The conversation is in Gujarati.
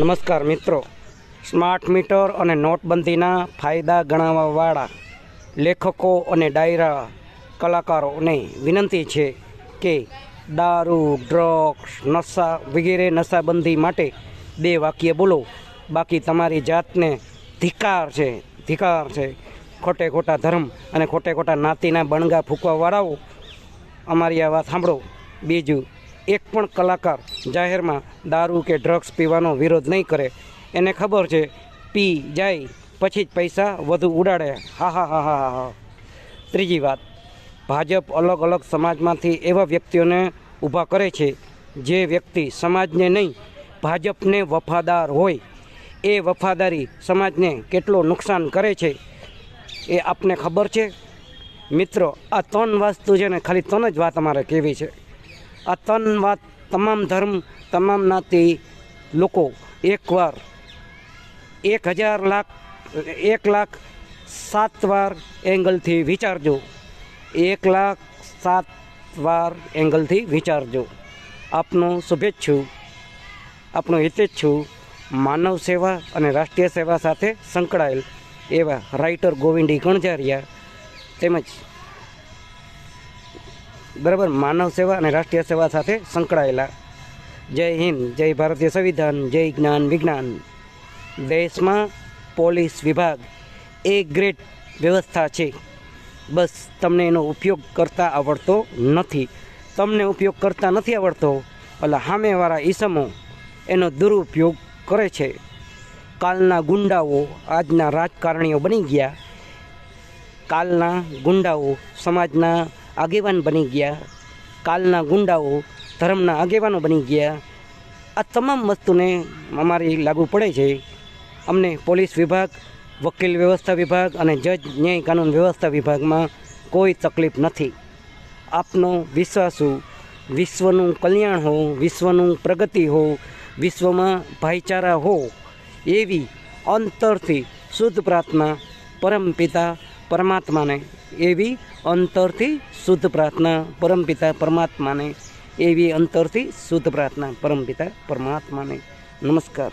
નમસ્કાર મિત્રો. સ્માર્ટ મીટર અને નોટબંધીના ફાયદા ગણાવવાવાળા લેખકો અને ડાયરા કલાકારોને વિનંતી છે કે દારૂ, ડ્રગ્સ, નશા વગેરે નશાબંધી માટે બે વાક્ય બોલો. બાકી તમારી જાતને ધિકાર છે ધિકાર છે. ખોટે ખોટા ધર્મ અને ખોટે ખોટા નાતીના બણગા ફૂંકવાવાળાઓ, અમારી આ વાત સાંભળો. બીજું એક પણ કલાકાર જાહેરમાં દારૂ કે ડ્રગ્સ પીવાનો વિરોધ નહીં કરે. એને ખબર છે, પી જાય પછી જ પૈસા વધુ ઉડાડે. હા હા હા હા હા. ત્રીજી વાત, ભાજપ અલગ અલગ સમાજમાંથી એવા વ્યક્તિઓને ઊભા કરે છે જે વ્યક્તિ સમાજને નહીં, ભાજપને વફાદાર હોય. એ વફાદારી સમાજને કેટલો નુકસાન કરે છે એ આપને ખબર છે? મિત્રો, આ ત્રણ વસ્તુ છે ને ખાલી ત્રણ જ વાત અમારે કહેવી છે. આ વાત તમામ ધર્મ, તમામ નાતી લોકો એકવાર, એક હજાર લાખ, એક લાખ સાત વાર એંગલથી વિચારજો. એક લાખ સાત વાર એંગલથી વિચારજો. આપનો શુભેચ્છુ આપણો હિતેચ્છુ માનવ સેવા અને રાષ્ટ્રીય સેવા સાથે સંકળાયેલ એવા રાઇટર ગોવિંદી ગણજારિયા તેમજ બરાબર, માનવ સેવા અને રાષ્ટ્રીય સેવા સાથે સંકળાયેલા. જય હિન્દ, જય ભારતીય સંવિધાન, જય જ્ઞાન, વિજ્ઞાન. દેશમાં પોલીસ વિભાગ એ ગ્રેટ વ્યવસ્થા છે. બસ, તમને એનો ઉપયોગ કરતા આવડતો નથી. તમને ઉપયોગ કરતા નથી આવડતો? એટલે સામેવાળા ઈસમો એનો દુરુપયોગ કરે છે. કાલના ગુંડાઓ આજના રાજકારણીઓ બની ગયા. કાલના ગુંડાઓ સમાજના આગેવાન બની ગયા. કાલના ગુંડાઓ ધર્મના આગેવાનો બની ગયા. આ તમામ વસ્તુને અમારી લાગુ પડે છે. અમને પોલીસ વિભાગ, વકીલ વ્યવસ્થા વિભાગ અને જજ ન્યાય કાનૂન વ્યવસ્થા વિભાગમાં કોઈ તકલીફ નથી. આપનો વિશ્વાસુ વિશ્વનું કલ્યાણ હો. વિશ્વનું પ્રગતિ હો. વિશ્વમાં ભાઈચારા હો. એવી અંતરથી શુદ્ધ પ્રાર્થના પરમપિતા પરમાત્માને એવી અંતરથી શુદ્ધ પ્રાર્થના પરમપિતા પરમાત્માને એવી અંતરથી શુદ્ધ પ્રાર્થના પરમપિતા પરમાત્માને. નમસ્કાર.